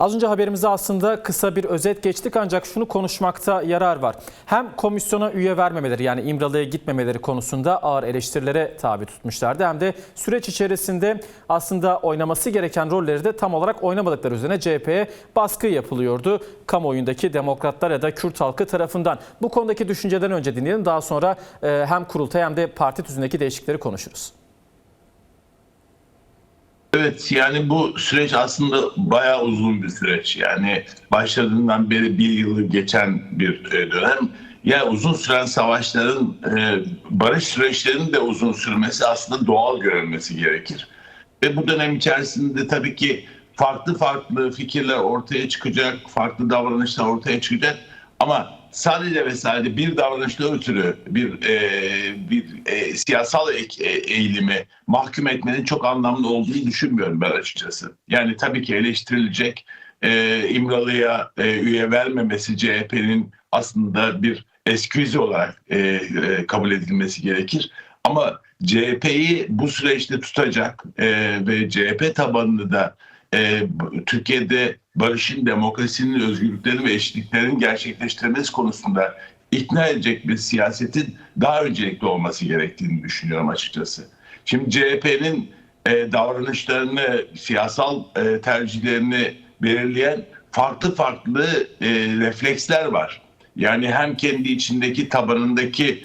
Az önce haberimizde aslında kısa bir özet geçtik ancak şunu konuşmakta yarar var. Hem komisyona üye vermemeleri yani İmralı'ya gitmemeleri konusunda ağır eleştirilere tabi tutmuşlardı. Hem de süreç içerisinde aslında oynaması gereken rolleri de tam olarak oynamadıkları üzerine CHP'ye baskı yapılıyordu. Kamuoyundaki demokratlar ya da Kürt halkı tarafından. Bu konudaki düşünceden önce dinleyelim. Daha sonra e, hem kurultay hem de parti tüzündeki değişiklikleri konuşuruz. Evet yani bu süreç aslında bayağı uzun bir süreç. Yani başladığından beri bir yılı geçen bir e, dönem. Ya uzun süren savaşların, e, barış süreçlerinin de uzun sürmesi aslında doğal görülmesi gerekir. Ve bu dönem içerisinde tabii ki farklı farklı fikirler ortaya çıkacak, farklı davranışlar ortaya çıkacak. Ama sadece ve sadece bir davranışla ötürü bir e, bir e, siyasal e- eğilimi mahkum etmenin çok anlamlı olduğunu düşünmüyorum ben açıkçası. Yani tabii ki eleştirilecek e, İmralı'ya e, üye vermemesi CHP'nin aslında bir esküzi olarak e, e, kabul edilmesi gerekir. Ama CHP'yi bu süreçte tutacak e, ve CHP tabanını da e, Türkiye'de barışın, demokrasinin, özgürlüklerin ve eşitliklerin gerçekleştirilmesi konusunda ikna edecek bir siyasetin daha öncelikli olması gerektiğini düşünüyorum açıkçası. Şimdi CHP'nin e, davranışlarını, siyasal e, tercihlerini belirleyen farklı farklı e, refleksler var. Yani hem kendi içindeki tabanındaki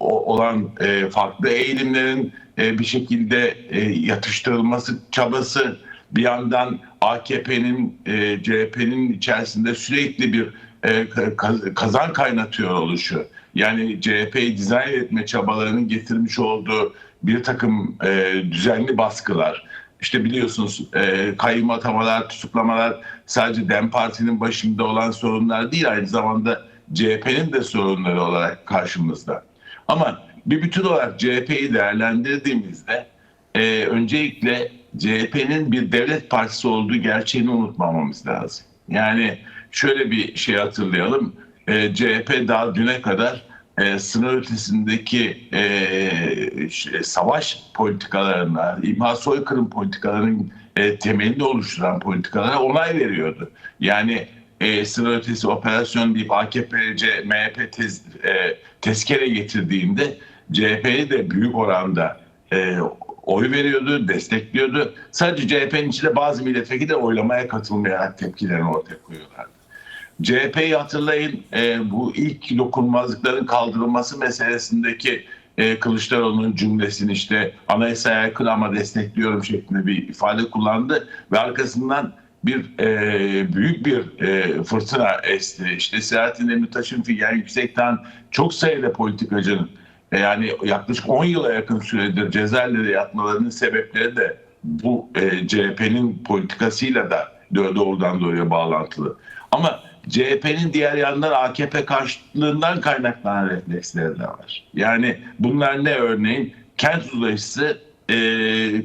o- olan e, farklı eğilimlerin e, bir şekilde e, yatıştırılması çabası, bir yandan AKP'nin, e, CHP'nin içerisinde sürekli bir e, ka- kazan kaynatıyor oluşu. Yani CHP'yi dizayn etme çabalarının getirmiş olduğu bir takım e, düzenli baskılar. İşte biliyorsunuz e, kayyum atamalar, tutuklamalar sadece DEM Parti'nin başında olan sorunlar değil aynı zamanda CHP'nin de sorunları olarak karşımızda. Ama bir bütün olarak CHP'yi değerlendirdiğimizde e, öncelikle CHP'nin bir devlet partisi olduğu gerçeğini unutmamamız lazım. Yani şöyle bir şey hatırlayalım. E, CHP daha düne kadar e, sınır ötesindeki e, şey, savaş politikalarına, imha soykırım politikalarının e, temelini oluşturan politikalara onay veriyordu. Yani e, sınır ötesi operasyon deyip AKP'ce MHP tez, e, tezkere getirdiğinde CHP'yi de büyük oranda e, oy veriyordu, destekliyordu. Sadece CHP'nin içinde bazı milletvekili de oylamaya katılmayarak tepkilerini ortaya koyuyorlardı. CHP'yi hatırlayın e, bu ilk dokunmazlıkların kaldırılması meselesindeki e, Kılıçdaroğlu'nun cümlesini işte anayasaya aykırı ama destekliyorum şeklinde bir ifade kullandı ve arkasından bir e, büyük bir e, fırtına esti. İşte Selahattin Demirtaş'ın Figen Yüksek'ten çok sayıda politikacının yani yaklaşık 10 yıla yakın süredir cezaevinde yatmalarının sebepleri de bu e, CHP'nin politikasıyla da doğrudan doğruya bağlantılı. Ama CHP'nin diğer yandan AKP karşıtlığından kaynaklanan refleksleri de var. Yani bunlar ne örneğin? Kent uzlaşısı e,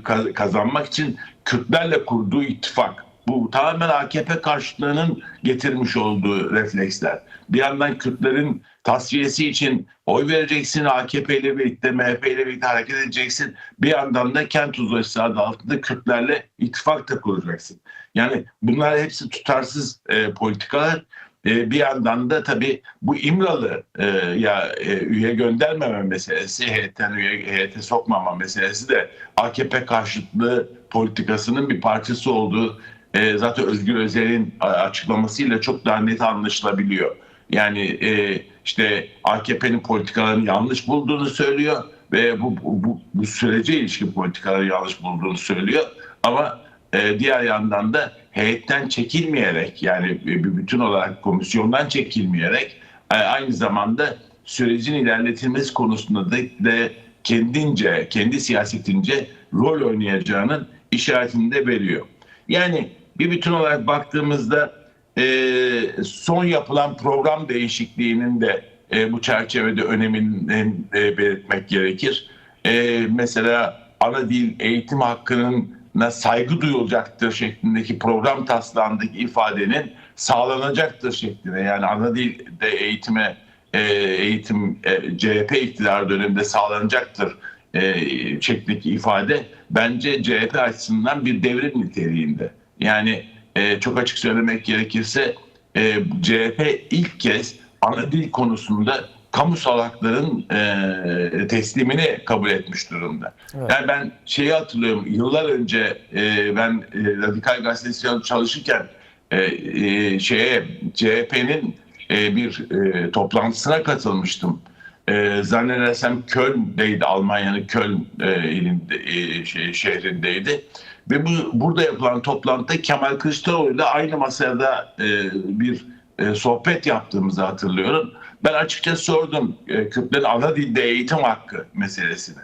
kaz- kazanmak için Kürtlerle kurduğu ittifak. Bu tamamen AKP karşıtlığının getirmiş olduğu refleksler. Bir yandan Kürtlerin tasfiyesi için oy vereceksin, AKP ile birlikte, MHP ile birlikte hareket edeceksin. Bir yandan da kent uzlaşısı adı altında Kürtlerle ittifak da kuracaksın. Yani bunlar hepsi tutarsız e, politikalar. E, bir yandan da tabii bu İmralı e, ya e, üye göndermeme meselesi, heyetten üye heyete sokmama meselesi de AKP karşıtlığı politikasının bir parçası olduğu e, zaten Özgür Özel'in açıklamasıyla çok daha net anlaşılabiliyor. Yani e, işte AKP'nin politikalarını yanlış bulduğunu söylüyor ve bu, bu, bu sürece ilişkin politikaları yanlış bulduğunu söylüyor. Ama e, diğer yandan da heyetten çekilmeyerek yani bir bütün olarak komisyondan çekilmeyerek e, aynı zamanda sürecin ilerletilmesi konusunda da, da kendince, kendi siyasetince rol oynayacağının işaretini de veriyor. Yani bir bütün olarak baktığımızda e, son yapılan program değişikliğinin de e, bu çerçevede önemini e, belirtmek gerekir. E, mesela ana dil eğitim hakkının saygı duyulacaktır şeklindeki program taslağındaki ifadenin sağlanacaktır şeklinde yani ana dilde eğitime e, eğitim e, CHP iktidar döneminde sağlanacaktır e, şeklindeki ifade bence CHP açısından bir devrim niteliğinde. Yani e, çok açık söylemek gerekirse e, CHP ilk kez ana dil konusunda kamusal hakların e, teslimini kabul etmiş durumda. Evet. Yani ben şeyi hatırlıyorum yıllar önce e, ben e, Radikal Gazetesi çalışırken e, e, şeye CHP'nin e, bir e, toplantısına katılmıştım. E, zannedersem Köln'deydi, Almanya'nın Köln e, ilinde, e, şey, şehrindeydi. Ve bu burada yapılan toplantıda Kemal Kılıçdaroğlu ile aynı masada e, bir e, sohbet yaptığımızı hatırlıyorum. Ben açıkça sordum e, Kürtlerin ana dilde eğitim hakkı meselesini.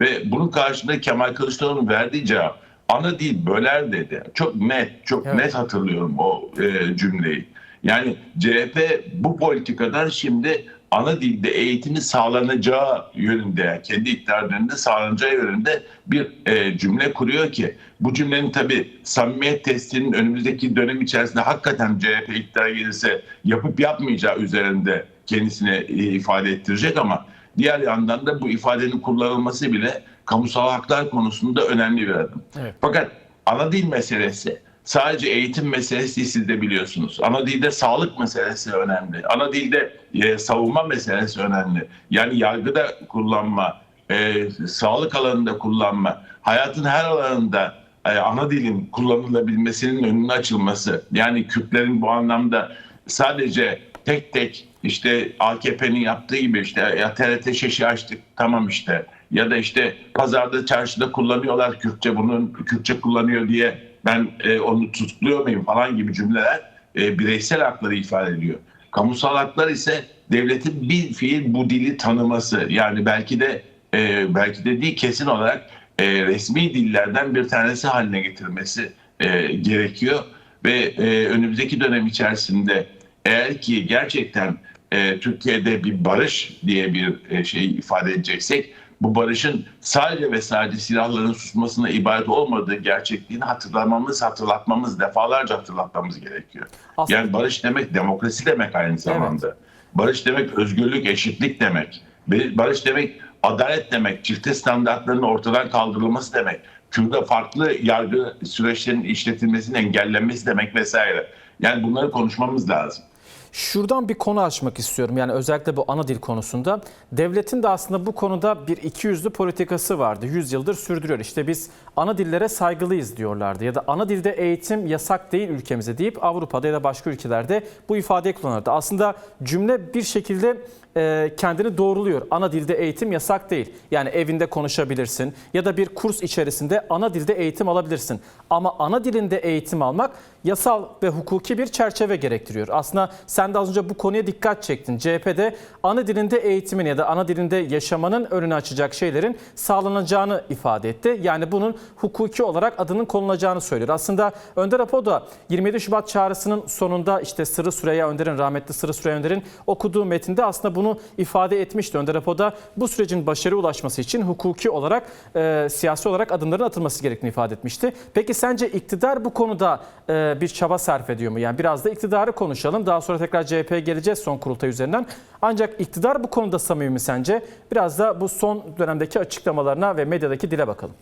Ve bunun karşılığında Kemal Kılıçdaroğlu'nun verdiği cevap ana dil böler dedi. Çok net, çok Evet. net hatırlıyorum o e, cümleyi. Yani CHP bu politikadan şimdi ana dilde eğitimi sağlanacağı yönünde, kendi iktidar döneminde sağlanacağı yönünde bir e, cümle kuruyor ki bu cümlenin tabii samimiyet testinin önümüzdeki dönem içerisinde hakikaten CHP iktidara gelirse yapıp yapmayacağı üzerinde kendisine e, ifade ettirecek ama diğer yandan da bu ifadenin kullanılması bile kamusal haklar konusunda önemli bir adım. Evet. Fakat ana dil meselesi sadece eğitim meselesi siz de biliyorsunuz. Ana dilde sağlık meselesi önemli. Ana dilde e, savunma meselesi önemli. Yani yargıda kullanma, e, sağlık alanında kullanma, hayatın her alanında e, ana dilin kullanılabilmesinin önünün açılması. Yani Kürtlerin bu anlamda sadece tek tek işte AKP'nin yaptığı gibi işte ya TRT şeşi açtık tamam işte ya da işte pazarda çarşıda kullanıyorlar Kürtçe bunun Kürtçe kullanıyor diye ben e, onu tutukluyor muyum falan gibi cümleler e, bireysel hakları ifade ediyor. Kamusal haklar ise devletin bir fiil bu dili tanıması yani belki de e, belki de değil kesin olarak e, resmi dillerden bir tanesi haline getirmesi e, gerekiyor ve e, önümüzdeki dönem içerisinde eğer ki gerçekten e, Türkiye'de bir barış diye bir e, şey ifade edeceksek bu barışın sadece ve sadece silahların susmasına ibaret olmadığı gerçekliğini hatırlamamız, hatırlatmamız, defalarca hatırlatmamız gerekiyor. Aslında- Yani barış demek demokrasi demek aynı zamanda. Barış demek özgürlük, eşitlik demek. Barış demek adalet demek, çifte standartların ortadan kaldırılması demek. Kürt'e farklı yargı süreçlerinin işletilmesinin engellenmesi demek vesaire. Yani bunları konuşmamız lazım. Şuradan bir konu açmak istiyorum. Yani özellikle bu ana dil konusunda. Devletin de aslında bu konuda bir iki yüzlü politikası vardı. 100 yıldır sürdürüyor. İşte biz ana dillere saygılıyız diyorlardı. Ya da ana dilde eğitim yasak değil ülkemize deyip Avrupa'da ya da başka ülkelerde bu ifadeyi kullanırdı. Aslında cümle bir şekilde e, kendini doğruluyor. Ana dilde eğitim yasak değil. Yani evinde konuşabilirsin ya da bir kurs içerisinde ana dilde eğitim alabilirsin. Ama ana dilinde eğitim almak yasal ve hukuki bir çerçeve gerektiriyor. Aslında sen de az önce bu konuya dikkat çektin. CHP'de ana dilinde eğitimin ya da ana dilinde yaşamanın önünü açacak şeylerin sağlanacağını ifade etti. Yani bunun hukuki olarak adının konulacağını söylüyor. Aslında Önder Apo da 27 Şubat çağrısının sonunda işte Sırrı Süreyya Önder'in, rahmetli Sırrı Süreyya Önder'in okuduğu metinde aslında bunu ifade etmişti. Önder Apo da bu sürecin başarıya ulaşması için hukuki olarak, e, siyasi olarak adımların atılması gerektiğini ifade etmişti. Peki sence iktidar bu konuda e, bir çaba sarf ediyor mu? Yani biraz da iktidarı konuşalım. Daha sonra tekrar CHP'ye geleceğiz son kurultay üzerinden. Ancak iktidar bu konuda samimi mi sence? Biraz da bu son dönemdeki açıklamalarına ve medyadaki dile bakalım.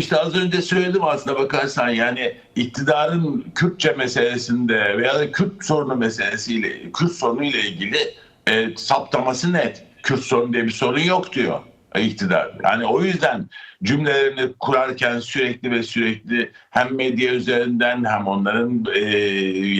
İşte az önce söyledim aslında bakarsan yani iktidarın Kürtçe meselesinde veya da Kürt sorunu meselesiyle, Kürt sorunu ile ilgili e, saptaması net. Kürt sorunu diye bir sorun yok diyor iktidar. Yani o yüzden cümlelerini kurarken sürekli ve sürekli hem medya üzerinden hem onların e,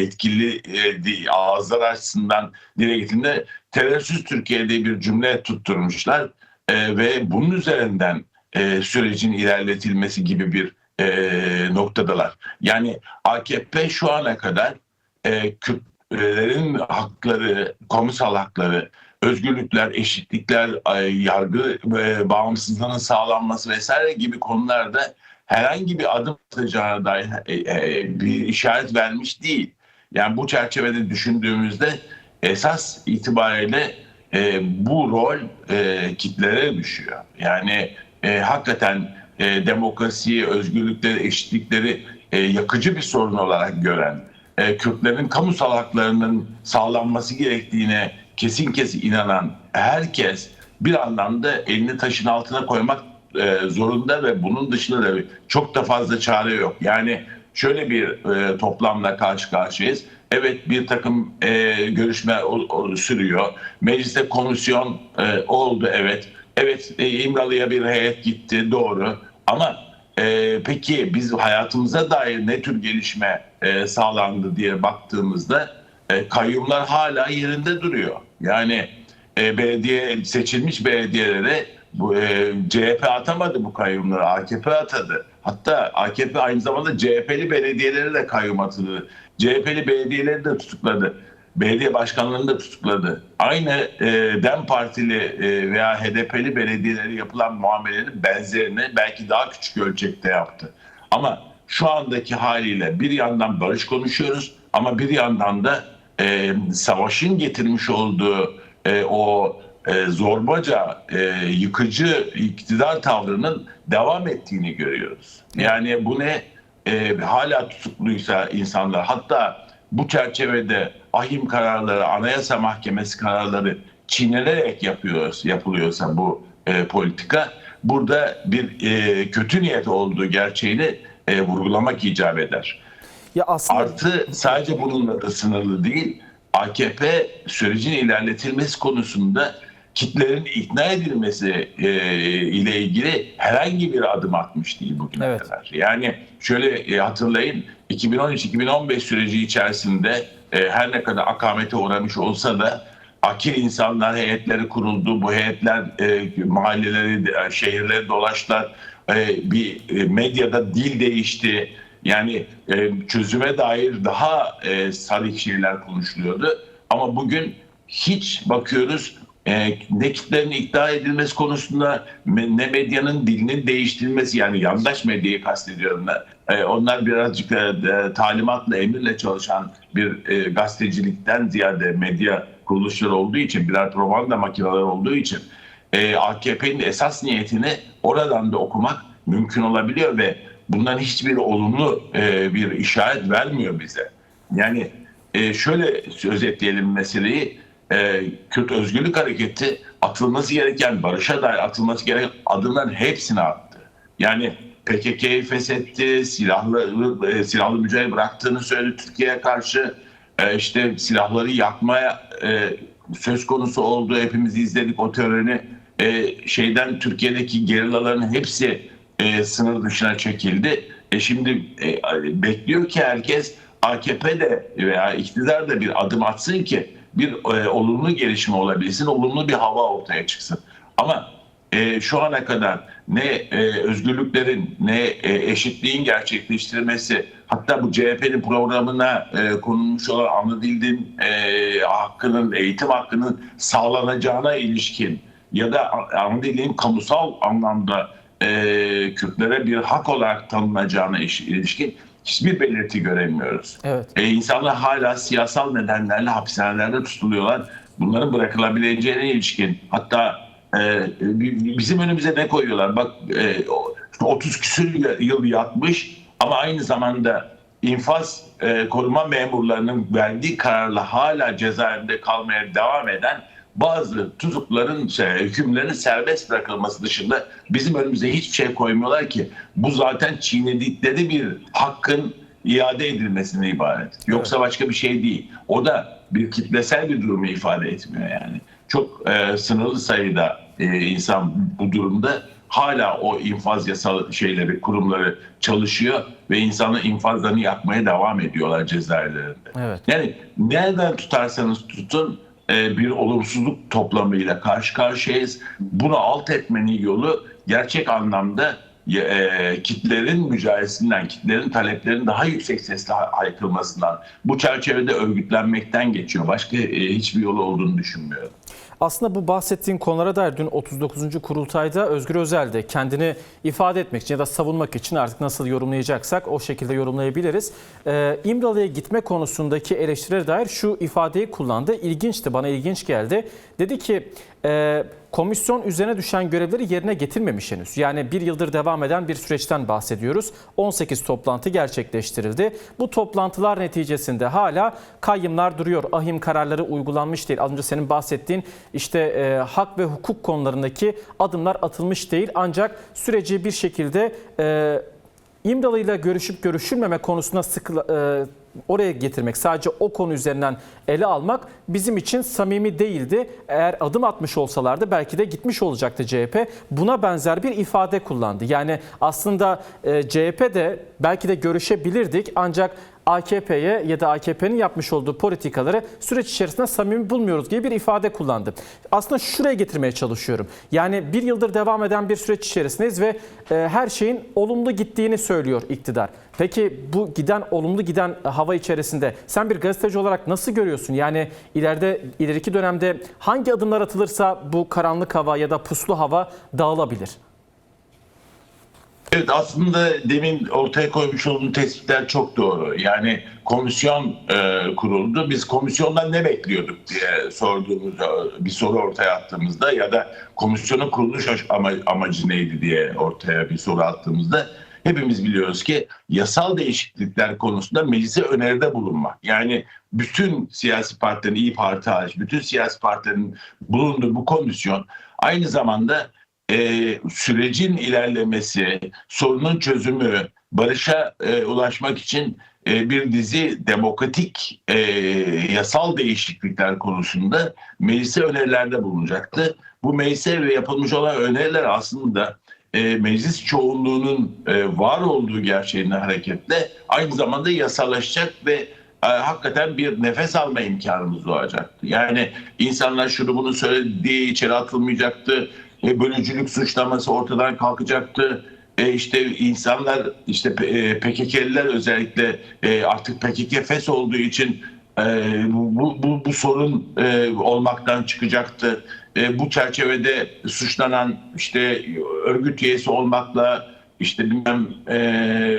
yetkili e, ağızlar açısından dile getirdiğinde terörsüz Türkiye'de bir cümle tutturmuşlar E, ve bunun üzerinden e, sürecin ilerletilmesi gibi bir e, noktadalar. Yani AKP şu ana kadar e, Kürtlerin hakları, kamusal hakları, özgürlükler, eşitlikler, ay, yargı ve bağımsızlığının sağlanması vesaire gibi konularda herhangi bir adım atacağına dair e, e, bir işaret vermiş değil. Yani bu çerçevede düşündüğümüzde esas itibariyle e, bu rol e, kitlere düşüyor. Yani e, hakikaten e, demokrasiyi, özgürlükleri, eşitlikleri e, yakıcı bir sorun olarak gören, e, Kürtlerin kamusal haklarının sağlanması gerektiğine kesin kesin inanan herkes bir anlamda elini taşın altına koymak e, zorunda ve bunun dışında da çok da fazla çare yok. Yani şöyle bir e, toplamla karşı karşıyayız. Evet bir takım e, görüşme o- o- sürüyor. Mecliste komisyon e, oldu evet. Evet e, İmralı'ya bir heyet gitti doğru. Ama e, peki biz hayatımıza dair ne tür gelişme e, sağlandı diye baktığımızda e, kayyumlar hala yerinde duruyor. Yani e, belediye seçilmiş belediyelere bu e, CHP atamadı bu kayyumları, AKP atadı. Hatta AKP aynı zamanda CHP'li belediyeleri de kayyum atadı. CHP'li belediyeleri de tutukladı. Belediye başkanlarını da tutukladı. Aynı e, DEM Partili e, veya HDP'li belediyeleri yapılan muamelenin benzerini belki daha küçük ölçekte yaptı. Ama şu andaki haliyle bir yandan barış konuşuyoruz ama bir yandan da e, savaşın getirmiş olduğu e, o e, zorbaca, e, yıkıcı iktidar tavrının devam ettiğini görüyoruz. Yani bu ne? E, hala tutukluysa insanlar hatta bu çerçevede ahim kararları, anayasa mahkemesi kararları çiğnenerek yapıyoruz, yapılıyorsa bu e, politika burada bir e, kötü niyet olduğu gerçeğini e, vurgulamak icap eder. Ya aslında Artı sadece bununla da sınırlı değil. AKP sürecin ilerletilmesi konusunda kitlerin ikna edilmesi e, ile ilgili herhangi bir adım atmış değil bugüne Evet. kadar. Yani şöyle e, hatırlayın 2013-2015 süreci içerisinde e, her ne kadar akamete uğramış olsa da akil insanlar heyetleri kuruldu. Bu heyetler e, mahalleleri, şehirleri dolaştılar. E, bir e, medyada dil değişti. Yani e, çözüme dair daha e, sarık şeyler konuşuluyordu. Ama bugün hiç bakıyoruz e, ne kitlerin ikna edilmesi konusunda ne medyanın dilinin değiştirilmesi yani yandaş medyayı kastediyorum ben. E, onlar birazcık e, e, talimatla, emirle çalışan bir e, gazetecilikten ziyade medya kuruluşları olduğu için, birer propaganda makineleri olduğu için e, AKP'nin esas niyetini oradan da okumak mümkün olabiliyor ve bundan hiçbir olumlu e, bir işaret vermiyor bize. Yani e, şöyle özetleyelim meseleyi. E, Kürt Özgürlük Hareketi atılması gereken, barışa dair atılması gereken adımların hepsini attı. Yani PKK'yı feshetti, silahlı, e, silahlı mücadele bıraktığını söyledi Türkiye'ye karşı. E, işte silahları yakmaya e, söz konusu oldu. Hepimiz izledik o töreni. E, şeyden Türkiye'deki gerillaların hepsi sınır dışına çekildi. E, şimdi e, bekliyor ki herkes AKP de veya iktidar da bir adım atsın ki bir e, olumlu gelişme olabilsin, olumlu bir hava ortaya çıksın. Ama e, şu ana kadar ne e, özgürlüklerin ne e, eşitliğin gerçekleştirilmesi hatta bu CHP'nin programına e, konulmuş olan anı dilin e, hakkının, eğitim hakkının sağlanacağına ilişkin ya da dilin kamusal anlamda e, Kürtlere bir hak olarak tanınacağına iş- ilişkin hiçbir belirti göremiyoruz. evet. E, insanlar hala siyasal nedenlerle hapishanelerde tutuluyorlar. Bunların bırakılabileceğine ilişkin hatta e, bi- bizim önümüze ne koyuyorlar? Bak e, o- 30 küsür yıl yatmış ama aynı zamanda infaz e, koruma memurlarının verdiği kararla hala cezaevinde kalmaya devam eden bazı tutukların, şey, hükümlerin serbest bırakılması dışında bizim önümüze hiçbir şey koymuyorlar ki bu zaten çiğnedikleri bir hakkın iade edilmesine ibaret. Yoksa başka bir şey değil. O da bir kitlesel bir durumu ifade etmiyor yani. Çok e, sınırlı sayıda e, insan bu durumda hala o infaz yasal şeyleri, kurumları çalışıyor ve insanın infazlarını yapmaya devam ediyorlar cezaevlerinde. Evet. Yani nereden tutarsanız tutun bir olumsuzluk toplamıyla karşı karşıyayız. Bunu alt etmenin yolu gerçek anlamda e, kitlerin mücadelesinden, kitlerin taleplerinin daha yüksek sesle haykırmasından, bu çerçevede örgütlenmekten geçiyor. Başka e, hiçbir yolu olduğunu düşünmüyorum. Aslında bu bahsettiğin konulara dair dün 39. kurultayda Özgür Özel de kendini ifade etmek için ya da savunmak için artık nasıl yorumlayacaksak o şekilde yorumlayabiliriz. Ee, İmralı'ya gitme konusundaki eleştirilere dair şu ifadeyi kullandı. İlginçti, bana ilginç geldi. Dedi ki e, komisyon üzerine düşen görevleri yerine getirmemiş henüz. Yani bir yıldır devam eden bir süreçten bahsediyoruz. 18 toplantı gerçekleştirildi. Bu toplantılar neticesinde hala kayyımlar duruyor. Ahim kararları uygulanmış değil. Az önce senin bahsettiğin işte e, hak ve hukuk konularındaki adımlar atılmış değil. Ancak süreci bir şekilde e, İmralı ile görüşüp görüşülmeme konusuna sıkı, e, oraya getirmek, sadece o konu üzerinden ele almak bizim için samimi değildi. Eğer adım atmış olsalardı belki de gitmiş olacaktı CHP. Buna benzer bir ifade kullandı. Yani aslında e, CHP de belki de görüşebilirdik ancak AKP'ye ya da AKP'nin yapmış olduğu politikaları süreç içerisinde samimi bulmuyoruz gibi bir ifade kullandı. Aslında şuraya getirmeye çalışıyorum. Yani bir yıldır devam eden bir süreç içerisindeyiz ve e, her şeyin olumlu gittiğini söylüyor iktidar. Peki bu giden olumlu giden hava içerisinde sen bir gazeteci olarak nasıl görüyorsun? Yani ileride ileriki dönemde hangi adımlar atılırsa bu karanlık hava ya da puslu hava dağılabilir? Evet aslında demin ortaya koymuş olduğun tespitler çok doğru. Yani komisyon e, kuruldu. Biz komisyondan ne bekliyorduk diye sorduğumuz bir soru ortaya attığımızda ya da komisyonun kuruluş amacı neydi diye ortaya bir soru attığımızda hepimiz biliyoruz ki yasal değişiklikler konusunda meclise öneride bulunmak. Yani bütün siyasi partilerin, İyi Parti hariç, bütün siyasi partilerin bulunduğu bu komisyon aynı zamanda e, sürecin ilerlemesi, sorunun çözümü, barışa e, ulaşmak için e, bir dizi demokratik e, yasal değişiklikler konusunda meclise önerilerde bulunacaktı. Bu meclise ve yapılmış olan öneriler aslında e, meclis çoğunluğunun e, var olduğu gerçeğinden hareketle aynı zamanda yasallaşacak ve e, hakikaten bir nefes alma imkanımız doğacaktı. Yani insanlar şunu bunu söylediği içeri atılmayacaktı. E, bölücülük suçlaması ortadan kalkacaktı. E, işte insanlar işte e, PKK'liler özellikle e, artık PKK FES olduğu için e, bu, bu, bu sorun e, olmaktan çıkacaktı. E, bu çerçevede suçlanan işte örgüt üyesi olmakla işte bilmem e,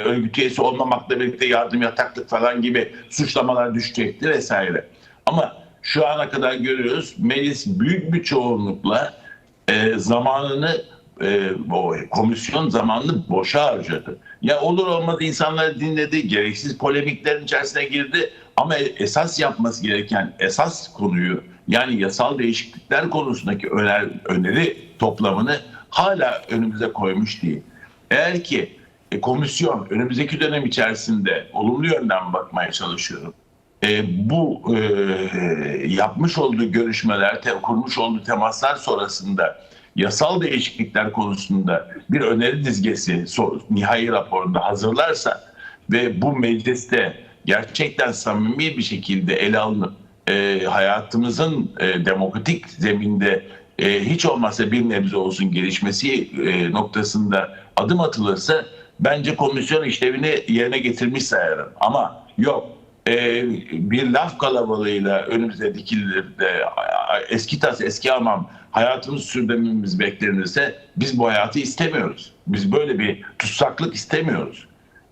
örgüt üyesi olmamakla birlikte yardım yataklık falan gibi suçlamalar düşecekti vesaire. Ama şu ana kadar görüyoruz meclis büyük bir çoğunlukla e, zamanını e, o komisyon zamanını boşa harcadı. Ya olur olmaz insanları dinledi, gereksiz polemiklerin içerisine girdi ama esas yapması gereken esas konuyu yani yasal değişiklikler konusundaki öner, öneri toplamını hala önümüze koymuş değil. Eğer ki e, komisyon önümüzdeki dönem içerisinde olumlu yönden bakmaya çalışıyorum. E, bu e, yapmış olduğu görüşmeler, te, kurmuş olduğu temaslar sonrasında yasal değişiklikler konusunda bir öneri dizgesi so, nihai raporunda hazırlarsa ve bu mecliste gerçekten samimi bir şekilde ele alınıp e, hayatımızın e, demokratik zeminde e, hiç olmazsa bir nebze olsun gelişmesi e, noktasında adım atılırsa bence komisyon işlevini yerine getirmiş sayarım. Ama yok e, bir laf kalabalığıyla önümüze dikilir de eski tas eski hamam hayatımızı sürdürmemiz beklenirse biz bu hayatı istemiyoruz. Biz böyle bir tutsaklık istemiyoruz.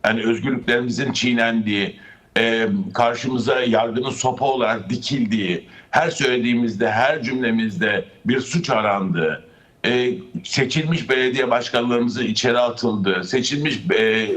Yani özgürlüklerimizin çiğnendiği, e, karşımıza yargının sopa olarak dikildiği, her söylediğimizde, her cümlemizde bir suç arandığı, e, seçilmiş belediye başkanlarımızın içeri atıldığı, seçilmiş e,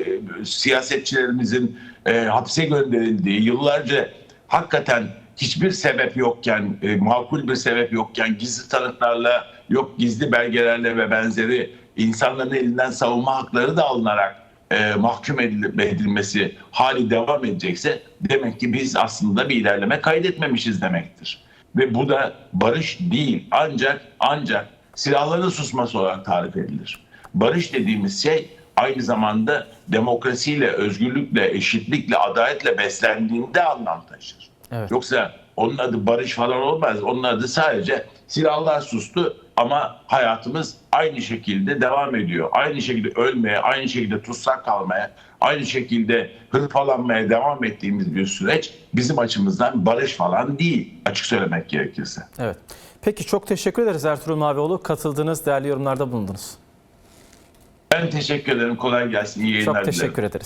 siyasetçilerimizin e, hapse gönderildiği, yıllarca hakikaten hiçbir sebep yokken, e, makul bir sebep yokken gizli tanıklarla, yok gizli belgelerle ve benzeri insanların elinden savunma hakları da alınarak e, mahkum edil- edilmesi hali devam edecekse demek ki biz aslında bir ilerleme kaydetmemişiz demektir. Ve bu da barış değil ancak ancak silahların susması olarak tarif edilir. Barış dediğimiz şey aynı zamanda demokrasiyle, özgürlükle, eşitlikle, adaletle beslendiğinde anlam taşır. Evet. Yoksa onun adı barış falan olmaz. Onun adı sadece silahlar sustu ama hayatımız aynı şekilde devam ediyor. Aynı şekilde ölmeye, aynı şekilde tutsak kalmaya, aynı şekilde hırpalanmaya devam ettiğimiz bir süreç bizim açımızdan barış falan değil açık söylemek gerekirse. Evet. Peki çok teşekkür ederiz Ertuğrul Mavioğlu. Katıldığınız değerli yorumlarda bulundunuz. Ben teşekkür ederim. Kolay gelsin. İyi yayınlar Çok dilerim. teşekkür ederiz.